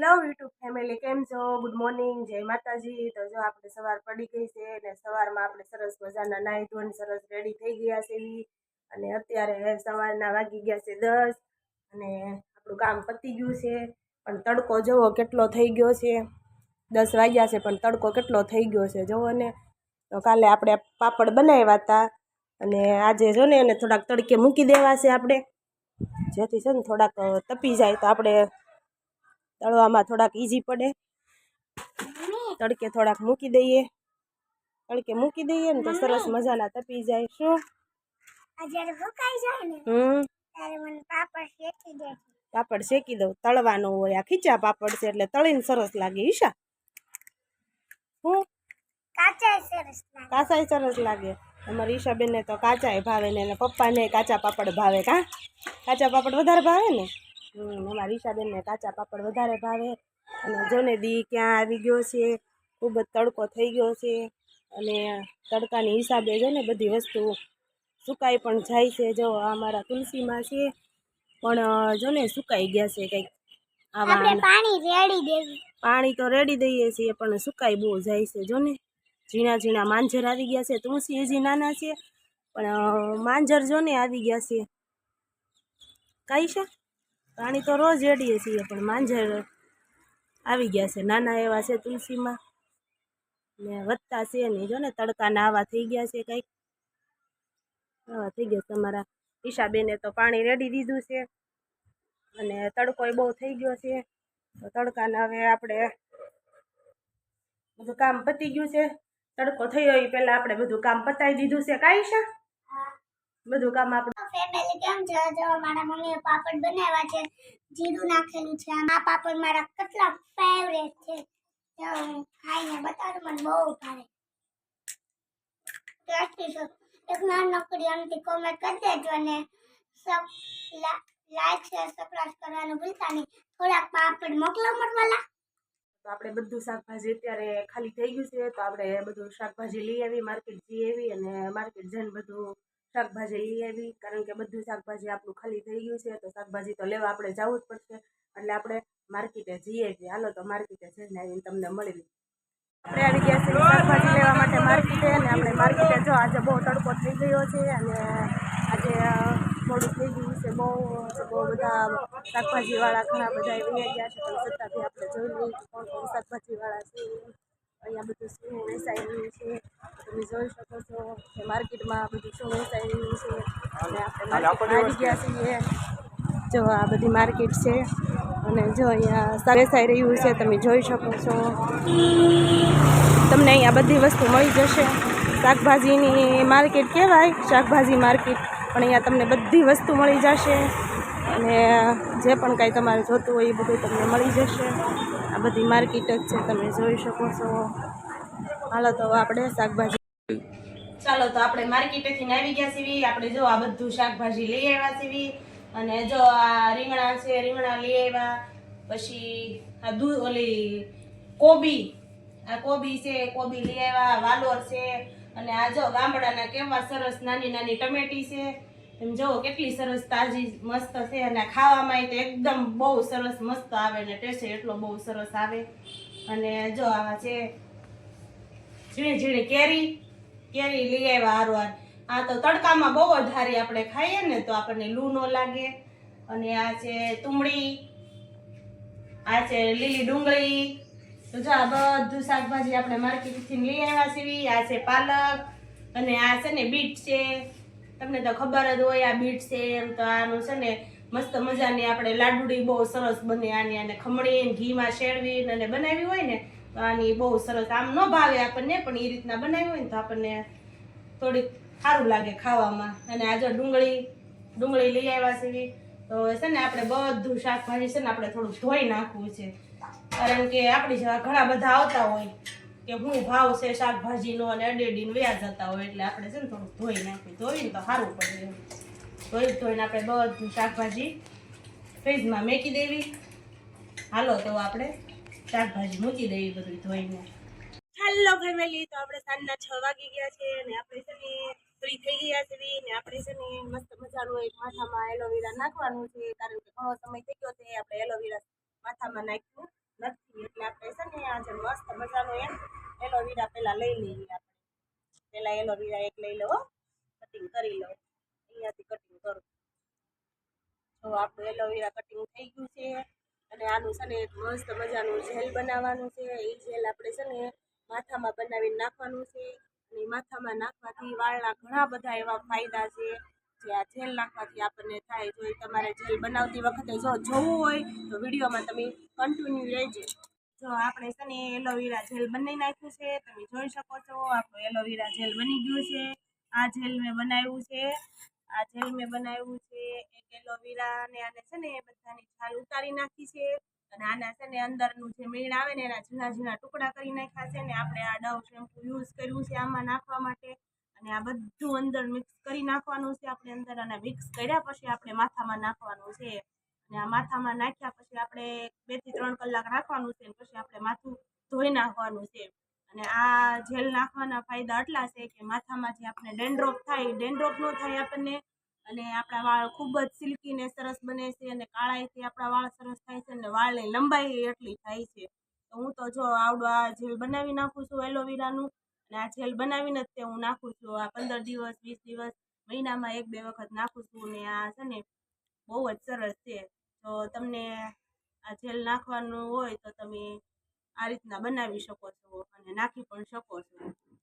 લવ YouTube family કેમ છો? Good morning જય માતાજી. તો જો આપણે સવાર પડી ગઈ છે અને સવારમાં આપણે સરસ મજાના નાહી ધોઈને સરસ રેડી થઈ ગયા છે. અને અત્યારે સવારના વાગી ગયા છે દસ અને આપણું કામ પતી ગયું છે. પણ તડકો જવો કેટલો થઈ ગયો છે. દસ વાગ્યા છે, પણ તડકો કેટલો થઈ ગયો છે જુઓ ને. તો કાલે આપણે પાપડ બનાવ્યા હતા. અને આજે જો ને એને થોડાક તડકે મૂકી દેવા છે આપણે. જેથી છે ને થોડાક તપી જાય તો આપણે તળવામાં થોડાક ઈઝી પડે. તડકે થોડાક મૂકી દઈએ. તડકે મૂકી દઈએ ને તો સરસ મજાના તપી જાય. શું? પાપડ શેકી દઉં. તળવાનું હોય. આ ખીચા પાપડ છે એટલે તળીને સરસ લાગે. ઈશા? હું? કાચા સરસ લાગે. કાચાય સરસ લાગે. અમારી ઈશાબેનને તો કાચાય ભાવે ને એના પપ્પાને કાચા પાપડ ભાવે કા? કાચા પાપડ વધારે ભાવે ને? અમારી ઈશાબેનને કાચા પાપડ વધારે ભાવે. અને જોને દી ક્યાં આવી ગયો છે ખૂબ જ તડકો થઈ ગયો છે. અને તડકાની હિસાબે જો ને બધી વસ્તુ સુકાઈ પણ જાય છે. જો આ મારા તુલસીમાં છે પણ જો ને સુકાઈ ગયા છે કંઈક. આવા પાણી તો રેડી દઈએ છીએ પણ સુકાઈ બહુ જાય છે જો ને ઝીણા ઝીણા માંજર આવી ગયા છે. તુલસી હજી નાના છે પણ માંજર જો ને આવી ગયા છે. કાંઈ છે? પાણી તો રોજ રેડીએ છીએ પણ માંજર આવી ગયા છે. નાના એવા છે તુલસીમાં. ને વધતા છે નહીં. જો ને તડકાના આવા થઈ ગયા છે કંઈક. આવા થઈ ગયા છે તમારા ઈશાબેને તો પાણી રેડી દીધું છે. અને તડકોય બહુ થઈ ગયો છે. તો તડકાને હવે આપણે બધું કામ પતી ગયું છે. તડકો થયો એ પહેલાં આપણે બધું કામ પતાવી દીધું છે. કાંઈ છે? બધું કામ આપણે ફેમિલી કેમ છે? જો મારા મમ્મીએ પાપડ બનાવ્યા છે, જીરું નાખેલું છે. આ પાપડ મારા કેટલા ફેવરેટ છે. જો ખાઈને બતાડું, મને બહુ ભાવે. ટેસ્ટી છે એક નાનકડી આમથી કોમેન્ટ કરી દેજો અને સબ લાઈક શેર સબસ્ક્રાઇબ કરવાનું ભૂલતા નહીં. થોડાક પાપડ મોકલો મરવાલા. તો આપણે બધું શાકભાજી અત્યારે ખાલી થઈ ગયું છે, તો આપણે બધું શાકભાજી લઈ આવી, માર્કેટ જઈ આવી અને માર્કેટ જઈને બધું શાકભાજી લઈ આવી. કારણ કે બધું શાકભાજી આપણું ખાલી થઈ ગયું છે, તો શાકભાજી તો લેવા આપણે જવું જ પડશે. એટલે આપણે માર્કેટે જઈએ છીએ હાલો તો માર્કેટે જઈને આવીને તમને મળી આપણે આવી ગયા છીએ શાકભાજી લેવા માટે માર્કેટે અને આપણે માર્કેટે જો આજે બહુ તડકો થઈ ગયો છે અને આજે મોડું થઈ ગયું છે બહુ બહુ બધા શાકભાજીવાળા ઘણા બધા એવી ગયા છે, પણ છતાં આપણે જોઈ લઈએ કોણ કોણ શાકભાજીવાળા છે. અહીંયા બધું શું વેચાઈ રહ્યું છે? તમે જોઈ શકો છો કે માર્કેટમાં બધું શું વેચાઈ રહ્યું છે. અને આપણે આવી ગયા છીએ. જો આ બધી માર્કેટ છે. અને જો અહીંયા વેચાઈ રહ્યું છે તમે જોઈ શકો છો. તમને અહીંયા બધી વસ્તુ મળી જશે. શાકભાજીની માર્કેટ કહેવાય શાકભાજી માર્કેટ. પણ અહીંયા તમને બધી વસ્તુ મળી જશે. અને જે પણ કાંઈ તમારે જોતું હોય એ બધું તમને મળી જશે. આ બધી માર્કેટ જ છે, તમે જોઈ શકો છો. હાલો તો આપણે શાકભાજી ચાલો તો આપણે માર્કેટેથી આવી ગયા છીએ આપણે જો આ બધું શાકભાજી લઈ આવ્યા છીએ અને જો આ રીંગણા છે, રીંગણા લઈ આવ્યા. પછી આ દૂધ ઓલી કોબી. આ કોબી છે, કોબી લઈ આવ્યા. વાલોર છે. અને આ જો ગામડાના કેવા સરસ નાની નાની ટમેટી છે. એમ જુઓ કેટલી સરસ તાજી મસ્ત છે અને ખાવામાં તો એકદમ બહુ સરસ મસ્ત આવે ને ટેસ્ટ એટલો બહુ સરસ આવે. અને જો આવા છે, ઝીણી ઝીણી કેરી કેરી લઈ આવ્યા હારવાર. આ તો તડકામાં બહુ જ હારી આપણે ખાઈએ ને તો આપણને લૂ ન લાગે. અને આ છે તુમડી આ છે લીલી ડુંગળી. તો જો આ બધું શાકભાજી આપણે માર્કેટથી લઈ આવ્યા છીએ. આ છે પાલક અને આ છે ને બીટ છે. તમને તો ખબર જ હોય આ બીટ છે એમ તો આનું છે ને મસ્ત મજાની આપણે લાડુડી બહુ સરસ બને આની અને ખમણી ઘીમાં શેળવીને અને બનાવી હોય ને તો આની બહુ સરસ. આમ ન ભાવે આપણને, પણ એ રીતના બનાવી હોય ને તો આપણને થોડીક સારું લાગે ખાવામાં. અને આજે ડુંગળી ડુંગળી લઈ આવ્યા છે તો છે ને આપણે બધું શાકભાજી છે ને આપણે થોડું ધોઈ નાખવું છે. કારણ કે આપણી જેવા ઘણા બધા આવતા હોય. કે હું ભાવ છે શાકભાજીનો અને અડેડીનો વ્યાજ જતા હોય એટલે આપણે છે ને થોડું ધોઈ નાખવું ધોઈને તો સારું પડે એમ. ધોઈ ધોઈને આપણે બધું શાકભાજી ફ્રીજમાં મેકી દેવી. હાલો તો આપણે શાકભાજી મૂકી દેવી બધું ધોઈને. હેલો ફેમિલી તો આપણે સાંજના છ વાગી ગયા છે અને આપણે છે ને ફ્રી થઈ ગયા છે ને આપણે છે ને મસ્ત મજાનું એક માથામાં એલોવેરા નાખવાનું છે કારણ કે ઘણો સમય થઈ ગયો છે આપણે એલોવેરા માથામાં નાખ્યું નથી. એટલે આપણે છે ને આજે મસ્ત મજાનો એક એલોવેરા પહેલાં લઈ લઈએ આપણે. પહેલાં એલોવેરા એક લઈ લો કટિંગ કરી લો. અહીંયાથી કટિંગ કરું. તો આપણું એલોવેરા કટિંગ થઈ ગયું છે અને આનું છે ને એક મસ્ત મજાનું જેલ બનાવવાનું છે. એ જેલ આપણે છે ને માથામાં બનાવીને નાખવાનું છે. અને માથામાં નાખવાથી વાળના ઘણા બધા એવા ફાયદા છે. જે આ જેલ નાખવાથી આપણને થાય. જો તમારે જેલ બનાવતી વખતે જો જોવું હોય તો વિડીયોમાં તમે કન્ટિન્યુ રહેજો. જો આપણે છે ને એલોવેરા જેલ બનાવી નાખ્યું છે, તમે જોઈ શકો છો, આપણું એલોવેરા જેલ બની ગયું છે. આ જેલ મેં બનાવ્યું છે. આ જેલ મેં બનાવ્યું છે, એક એલોવેરા ને આને છે ને બધાની છાલ ઉતારી નાખી છે અને આના છે ને અંદરનું જે મીણ આવે ને એના ઝીણા ઝીણા ટુકડા કરી નાખ્યા છે ને આપણે આ ડવ શેમ્પૂ યુઝ કર્યું છે આમાં નાખવા માટે અને આ બધું અંદર મિક્સ કરી નાખવાનું છે. આપણે અંદર અને મિક્સ કર્યા પછી આપણે માથામાં નાખવાનું છે. અને આ માથામાં નાખ્યા પછી આપણે બેથી ત્રણ કલાક રાખવાનું છે પછી આપણે માથું ધોઈ નાખવાનું છે. અને આ જેલ નાખવાના ફાયદા આટલા છે કે માથામાં જે આપણે ડેન્ડ્રોફ થાય ડેન્ડ્રોફ ન થાય આપણને. અને આપણા વાળ ખૂબ જ સિલ્કી ને સરસ બને છે અને કાળાઈથી આપણા વાળ સરસ થાય છે અને વાળની લંબાઈ એટલી થાય છે. તો હું તો જો આવડું આ જેલ બનાવી નાખું છું એલોવેરાનું અને આ જેલ બનાવીને જ તે હું નાખું છું. આ પંદર દિવસ, વીસ દિવસ મહિનામાં એક બે વખત નાખું છું ને આ છે ને બહુ જ સરસ છે. તો તમને આ જેલ નાખવાનું હોય તો તમે આ રીતના બનાવી શકો છો અને નાખી પણ શકો છો.